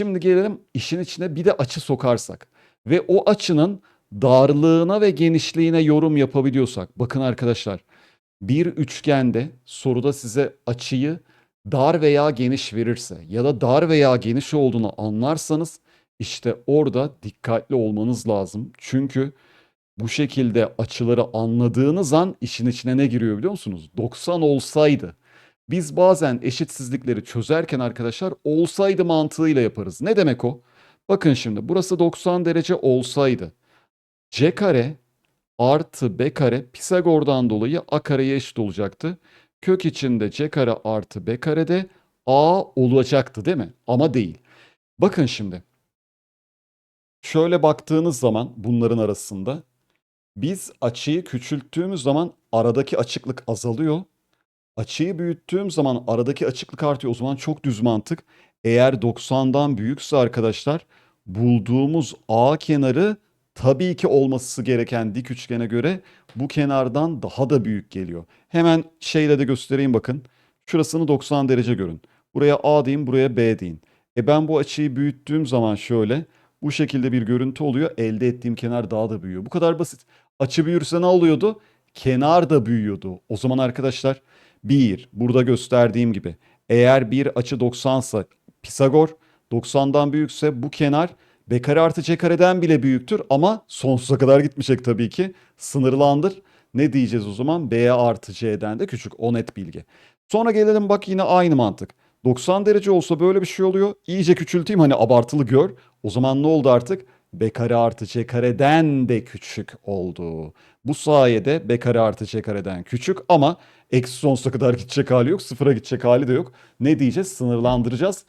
Şimdi gelelim işin içine bir de açı sokarsak ve o açının darlığına ve genişliğine yorum yapabiliyorsak. Bakın arkadaşlar bir üçgende soruda size açıyı dar veya geniş verirse ya da dar veya geniş olduğunu anlarsanız işte orada dikkatli olmanız lazım. Çünkü bu şekilde açıları anladığınız an işin içine ne giriyor biliyor musunuz? 90 olsaydı. Biz bazen eşitsizlikleri çözerken arkadaşlar olsaydı mantığıyla yaparız. Ne demek o? Bakın şimdi burası 90 derece olsaydı. C kare artı B kare Pisagor'dan dolayı A kareye eşit olacaktı. Kök içinde C kare artı B karede A olacaktı değil mi? Ama değil. Bakın şimdi. Şöyle baktığınız zaman bunların arasında biz açıyı küçülttüğümüz zaman aradaki açıklık azalıyor. Açıyı büyüttüğüm zaman aradaki açıklık artıyor. O zaman çok düz mantık. Eğer 90'dan büyükse arkadaşlar bulduğumuz A kenarı tabii ki olması gereken dik üçgene göre bu kenardan daha da büyük geliyor. Hemen şeyle de göstereyim bakın. Şurasını 90 derece görün. Buraya A deyin, buraya B deyin. E ben bu açıyı büyüttüğüm zaman şöyle bu şekilde bir görüntü oluyor. Elde ettiğim kenar daha da büyüyor. Bu kadar basit. Açı büyürse ne oluyordu? Kenar da büyüyordu. O zaman arkadaşlar 1 burada gösterdiğim gibi eğer bir açı 90 ise Pisagor 90'dan büyükse bu kenar B kare artı C kareden bile büyüktür ama sonsuza kadar gitmeyecek tabii ki. Sınırlandır. Ne diyeceğiz o zaman? B artı C'den de küçük. O net bilgi. Sonra gelelim bak yine aynı mantık. 90 derece olsa böyle bir şey oluyor. İyice küçülteyim hani abartılı gör. O zaman ne oldu artık? B kare artı C kareden de küçük oldu. Bu sayede B kare artı C kareden küçük ama eksi sonsuza kadar gidecek hali yok. Sıfıra gidecek hali de yok. Ne diyeceğiz? Sınırlandıracağız.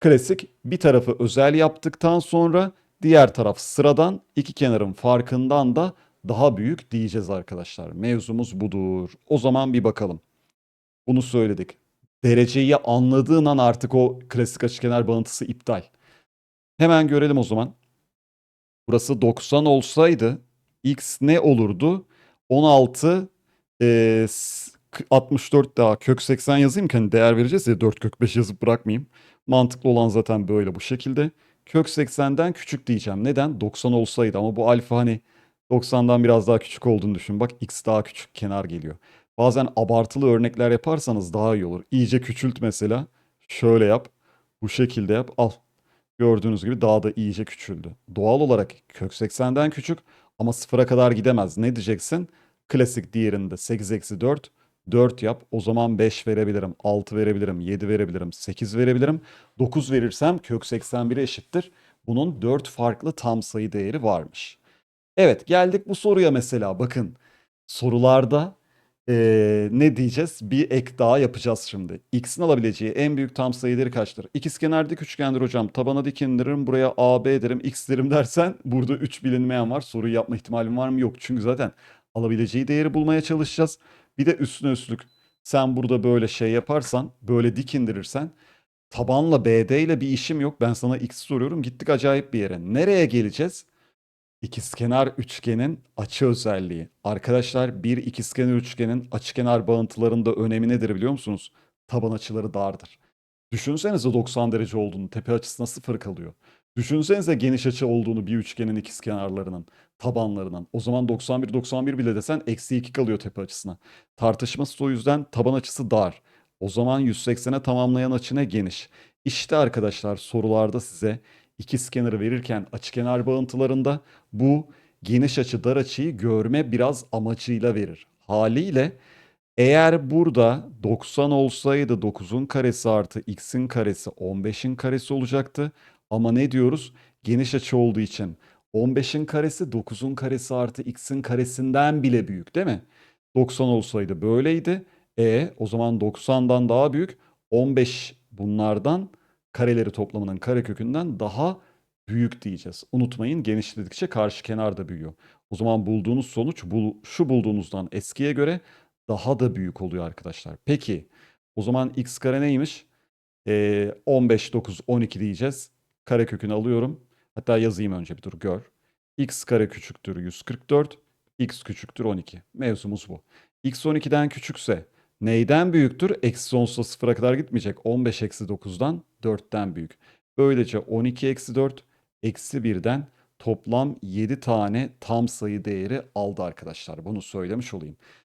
Klasik bir tarafı özel yaptıktan sonra diğer taraf sıradan iki kenarın farkından da daha büyük diyeceğiz arkadaşlar. Mevzumuz budur. O zaman bir bakalım. Bunu söyledik. Dereceyi anladığın an artık o klasik açıkenar bağıntısı iptal. Hemen görelim o zaman. Burası 90 olsaydı x ne olurdu? 16 e, 64 daha kök 80 yazayım ki hani değer vereceğiz ya 4 kök 5 yazıp bırakmayayım. Mantıklı olan zaten böyle bu şekilde. Kök 80'den küçük diyeceğim. Neden? 90 olsaydı ama bu alfa hani 90'dan biraz daha küçük olduğunu düşün. Bak x daha küçük kenar geliyor. Bazen abartılı örnekler yaparsanız daha iyi olur. İyice küçült mesela. Şöyle yap. Bu şekilde yap. Al. Gördüğünüz gibi daha da iyice küçüldü. Doğal olarak kök 80'den küçük ama sıfıra kadar gidemez. Ne diyeceksin? Klasik diğerinde 8 eksi 4. 4 yap. O zaman 5 verebilirim, 6 verebilirim, 7 verebilirim, 8 verebilirim. 9 verirsem kök 81'e eşittir. Bunun 4 farklı tam sayı değeri varmış. Evet geldik bu soruya mesela bakın. Sorularda ee, ne diyeceğiz? Bir ek daha yapacağız şimdi. X'in alabileceği en büyük tam sayı değeri kaçtır? İkizkenar dik üçgendir hocam. Tabana dik indiririm. Buraya AB derim. X derim dersen burada 3 bilinmeyen var. Soruyu yapma ihtimalim var mı? Yok. Çünkü zaten alabileceği değeri bulmaya çalışacağız. Bir de üstüne üstlük sen burada böyle şey yaparsan, böyle dik indirirsen tabanla BD ile bir işim yok. Ben sana X soruyorum. Gittik acayip bir yere. Nereye geleceğiz? İkizkenar üçgenin açı özelliği. Arkadaşlar bir ikizkenar üçgenin açıkenar bağıntılarında önemi nedir biliyor musunuz? Taban açıları dardır. Düşünsenize 90 derece olduğunu, tepe açısına sıfır kalıyor. Düşünsenize geniş açı olduğunu bir üçgenin ikizkenarlarının, tabanlarının. O zaman 91-91 bile desen eksi 2 kalıyor tepe açısına. Tartışması o yüzden taban açısı dar. O zaman 180'e tamamlayan açı ne geniş. İşte arkadaşlar sorularda size ikizkenarı verirken açıkenar bağıntılarında bu geniş açı dar açıyı görme biraz amacıyla verir. Haliyle eğer burada 90 olsaydı 9'un karesi artı x'in karesi 15'in karesi olacaktı. Ama ne diyoruz? Geniş açı olduğu için 15'in karesi 9'un karesi artı x'in karesinden bile büyük değil mi? 90 olsaydı böyleydi. E o zaman 90'dan daha büyük 15 bunlardan kareleri toplamının karekökünden daha büyük diyeceğiz. Unutmayın genişledikçe karşı kenar da büyüyor. O zaman bulduğunuz sonuç bu, şu bulduğunuzdan eskiye göre daha da büyük oluyor arkadaşlar. Peki o zaman x kare neymiş? Ee, 15, 9, 12 diyeceğiz. Karekökünü alıyorum. Hatta yazayım önce bir dur gör. x kare küçüktür 144. x küçüktür 12. Mevzumuz bu. x 12'den küçükse neyden büyüktür? Eksi sonsuza sıfıra kadar gitmeyecek. 15 eksi 9'dan 4'ten büyük. Böylece 12 eksi 4 eksi 1'den toplam 7 tane tam sayı değeri aldı arkadaşlar. Bunu söylemiş olayım.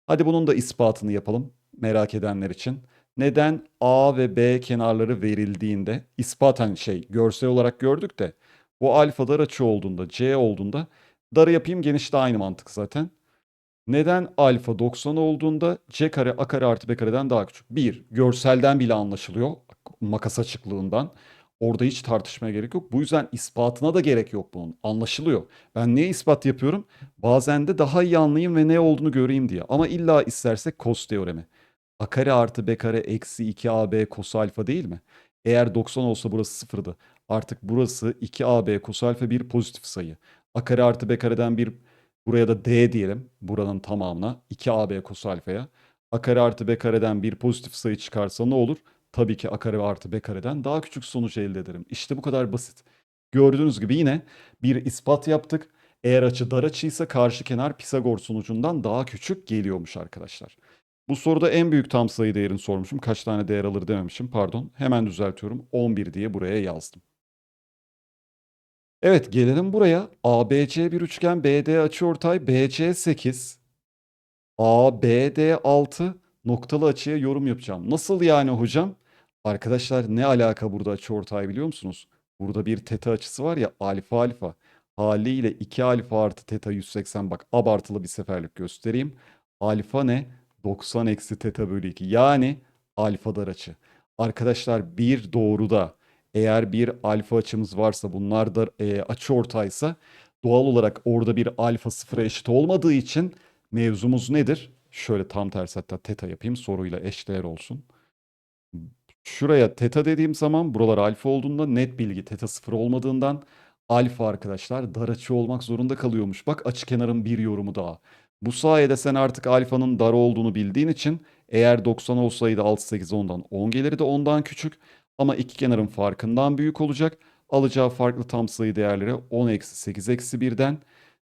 Hadi bunun da ispatını yapalım merak edenler için. Neden A ve B kenarları verildiğinde ispaten şey görsel olarak gördük de bu alfa dar açı olduğunda C olduğunda darı yapayım geniş de aynı mantık zaten. Neden alfa 90 olduğunda c kare a kare artı b kareden daha küçük? Bir, görselden bile anlaşılıyor. Makas açıklığından. Orada hiç tartışmaya gerek yok. Bu yüzden ispatına da gerek yok bunun. Anlaşılıyor. Ben niye ispat yapıyorum? Bazen de daha iyi anlayayım ve ne olduğunu göreyim diye. Ama illa istersek cos teoremi. A kare artı b kare eksi 2ab cos alfa değil mi? Eğer 90 olsa burası sıfırdı. Artık burası 2ab cos alfa bir pozitif sayı. A kare artı b kareden bir Buraya da D diyelim. Buranın tamamına 2AB cos alfaya. A kare artı B kareden bir pozitif sayı çıkarsa ne olur? Tabii ki A kare artı B kareden daha küçük sonuç elde ederim. İşte bu kadar basit. Gördüğünüz gibi yine bir ispat yaptık. Eğer açı dar açıysa karşı kenar Pisagor sonucundan daha küçük geliyormuş arkadaşlar. Bu soruda en büyük tam sayı değerini sormuşum. Kaç tane değer alır dememişim pardon. Hemen düzeltiyorum. 11 diye buraya yazdım. Evet gelelim buraya. ABC bir üçgen BD açıortay BC 8. ABD 6 noktalı açıya yorum yapacağım. Nasıl yani hocam? Arkadaşlar ne alaka burada açıortay biliyor musunuz? Burada bir teta açısı var ya alfa alfa. Haliyle 2 alfa artı teta 180 bak abartılı bir seferlik göstereyim. Alfa ne? 90 eksi teta bölü 2 yani alfa dar açı. Arkadaşlar bir doğruda eğer bir alfa açımız varsa bunlar da e, açı ortaysa doğal olarak orada bir alfa sıfıra eşit olmadığı için mevzumuz nedir? Şöyle tam tersi hatta teta yapayım soruyla eşdeğer olsun. Şuraya teta dediğim zaman buralar alfa olduğunda net bilgi teta sıfır olmadığından alfa arkadaşlar dar açı olmak zorunda kalıyormuş. Bak açı kenarın bir yorumu daha. Bu sayede sen artık alfanın dar olduğunu bildiğin için eğer 90 olsaydı 6 8 10'dan 10 gelirdi ondan küçük. Ama iki kenarın farkından büyük olacak. Alacağı farklı tam sayı değerleri 10 eksi 8 eksi 1'den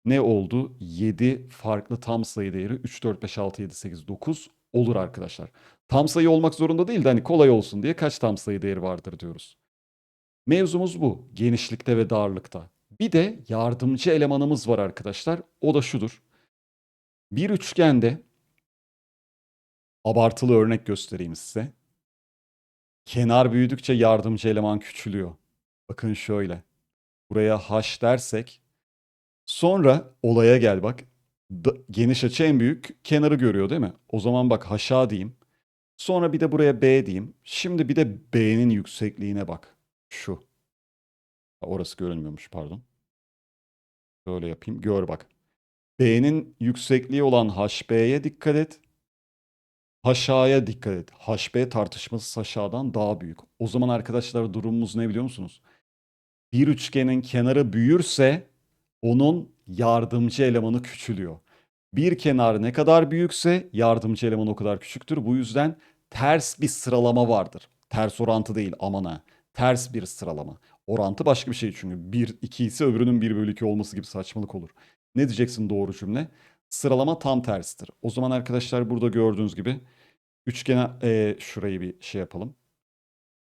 ne oldu? 7 farklı tam sayı değeri 3, 4, 5, 6, 7, 8, 9 olur arkadaşlar. Tam sayı olmak zorunda değil de hani kolay olsun diye kaç tam sayı değeri vardır diyoruz. Mevzumuz bu. Genişlikte ve darlıkta. Bir de yardımcı elemanımız var arkadaşlar. O da şudur. Bir üçgende abartılı örnek göstereyim size. Kenar büyüdükçe yardımcı eleman küçülüyor. Bakın şöyle. Buraya h dersek. Sonra olaya gel bak. Da- geniş açı en büyük kenarı görüyor değil mi? O zaman bak haşa diyeyim. Sonra bir de buraya b diyeyim. Şimdi bir de b'nin yüksekliğine bak. Şu. Orası görünmüyormuş pardon. Böyle yapayım. Gör bak. B'nin yüksekliği olan HB'ye dikkat et. Haşa'ya dikkat et. HB tartışması aşağıdan daha büyük. O zaman arkadaşlar durumumuz ne biliyor musunuz? Bir üçgenin kenarı büyürse onun yardımcı elemanı küçülüyor. Bir kenar ne kadar büyükse yardımcı eleman o kadar küçüktür. Bu yüzden ters bir sıralama vardır. Ters orantı değil aman ha. Ters bir sıralama. Orantı başka bir şey çünkü. 1, 2 ise öbürünün 1 bölü 2 olması gibi saçmalık olur. Ne diyeceksin doğru cümle? Sıralama tam tersidir. O zaman arkadaşlar burada gördüğünüz gibi üçgene eee, şurayı bir şey yapalım.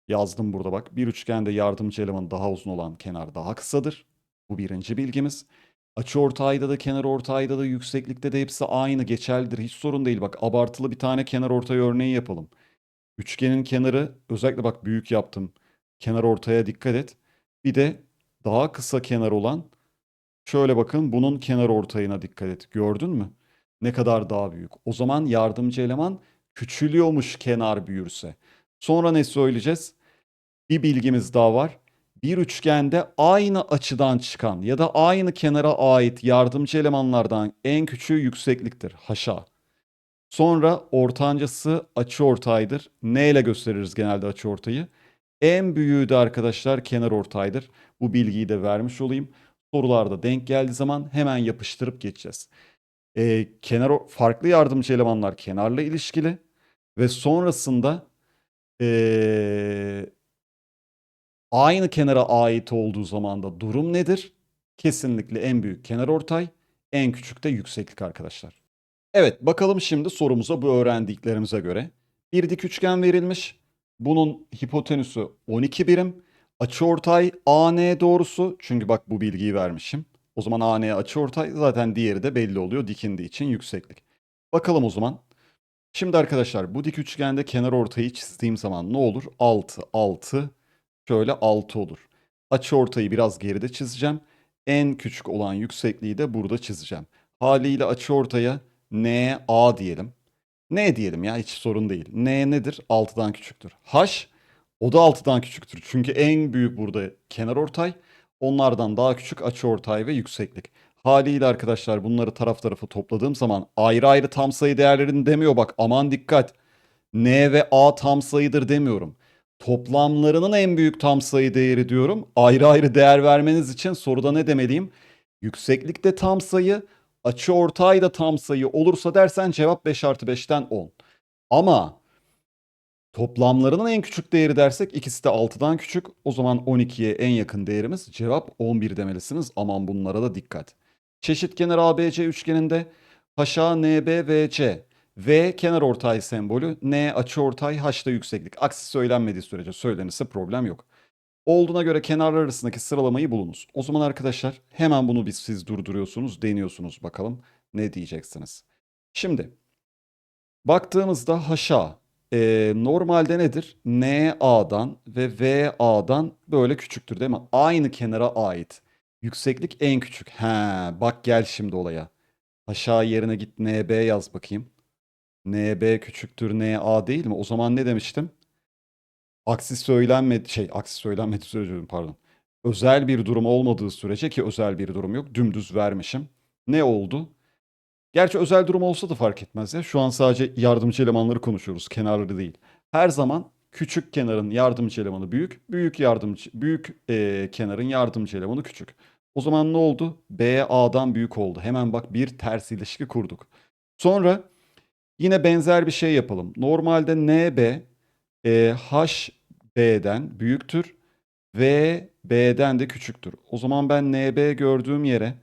Yazdım burada bak. Bir üçgende yardımcı eleman daha uzun olan kenar daha kısadır. Bu birinci bilgimiz. Açı ortayda da kenar ortayda da yükseklikte de hepsi aynı geçerlidir. Hiç sorun değil. Bak abartılı bir tane kenar ortay örneği yapalım. Üçgenin kenarı özellikle bak büyük yaptım. Kenar ortaya dikkat et. Bir de daha kısa kenar olan şöyle bakın bunun kenar ortayına dikkat et. Gördün mü? Ne kadar daha büyük. O zaman yardımcı eleman küçülüyormuş kenar büyürse. Sonra ne söyleyeceğiz? Bir bilgimiz daha var. Bir üçgende aynı açıdan çıkan ya da aynı kenara ait yardımcı elemanlardan en küçüğü yüksekliktir. Haşa. Sonra ortancası açıortaydır. Ne ile gösteririz genelde açıortayı? En büyüğü de arkadaşlar kenar ortaydır. Bu bilgiyi de vermiş olayım. Sorularda denk geldiği zaman hemen yapıştırıp geçeceğiz. Ee, kenar farklı yardımcı elemanlar kenarla ilişkili ve sonrasında ee, aynı kenara ait olduğu zaman da durum nedir? Kesinlikle en büyük kenar ortay, en küçük de yükseklik arkadaşlar. Evet, bakalım şimdi sorumuza bu öğrendiklerimize göre. Bir dik üçgen verilmiş. Bunun hipotenüsü 12 birim. Açıortay AN doğrusu. Çünkü bak bu bilgiyi vermişim. O zaman AN açıortay zaten diğeri de belli oluyor dikindiği için yükseklik. Bakalım o zaman. Şimdi arkadaşlar bu dik üçgende kenar ortayı çizdiğim zaman ne olur? 6, 6, şöyle 6 olur. Açı ortayı biraz geride çizeceğim. En küçük olan yüksekliği de burada çizeceğim. Haliyle açı ortaya N A diyelim. N diyelim ya hiç sorun değil. N nedir? 6'dan küçüktür. H o da 6'dan küçüktür. Çünkü en büyük burada kenar ortay. Onlardan daha küçük açı ortay ve yükseklik. Haliyle arkadaşlar bunları taraf tarafı topladığım zaman ayrı ayrı tam sayı değerlerini demiyor bak aman dikkat. N ve A tam sayıdır demiyorum. Toplamlarının en büyük tam sayı değeri diyorum. Ayrı ayrı değer vermeniz için soruda ne demeliyim? Yükseklikte tam sayı, açı ortay da tam sayı olursa dersen cevap 5 artı 5'ten 10. Ama toplamlarının en küçük değeri dersek ikisi de 6'dan küçük. O zaman 12'ye en yakın değerimiz cevap 11 demelisiniz. Aman bunlara da dikkat. Çeşitkenar ABC üçgeninde HA, NB, VC. V kenar ortay sembolü, N açıortay, H da yükseklik. Aksi söylenmediği sürece söylenirse problem yok. Olduğuna göre kenarlar arasındaki sıralamayı bulunuz. O zaman arkadaşlar hemen bunu biz siz durduruyorsunuz, deniyorsunuz bakalım ne diyeceksiniz. Şimdi baktığımızda HA e, normalde nedir? NA'dan ve VA'dan böyle küçüktür değil mi? Aynı kenara ait. Yükseklik en küçük. He, bak gel şimdi olaya. Aşağı yerine git NB yaz bakayım. NB küçüktür NA değil mi? O zaman ne demiştim? Aksi söylenmedi şey aksi söylenmedi sürece pardon. Özel bir durum olmadığı sürece ki özel bir durum yok. Dümdüz vermişim. Ne oldu? Gerçi özel durum olsa da fark etmez ya. Şu an sadece yardımcı elemanları konuşuyoruz. Kenarları değil. Her zaman küçük kenarın yardımcı elemanı büyük, büyük yardımcı büyük eee, kenarın yardımcı elemanı küçük. O zaman ne oldu? B A'dan büyük oldu. Hemen bak bir ters ilişki kurduk. Sonra yine benzer bir şey yapalım. Normalde NB e, HB'den büyüktür ve B'den de küçüktür. O zaman ben NB gördüğüm yere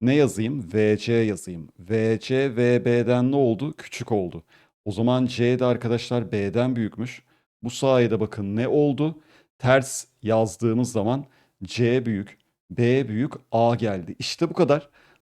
ne yazayım? VC yazayım. VC VB'den ne oldu? Küçük oldu. O zaman C de arkadaşlar B'den büyükmüş. Bu sayede bakın ne oldu? Ters yazdığımız zaman C büyük, B büyük, A geldi. İşte bu kadar.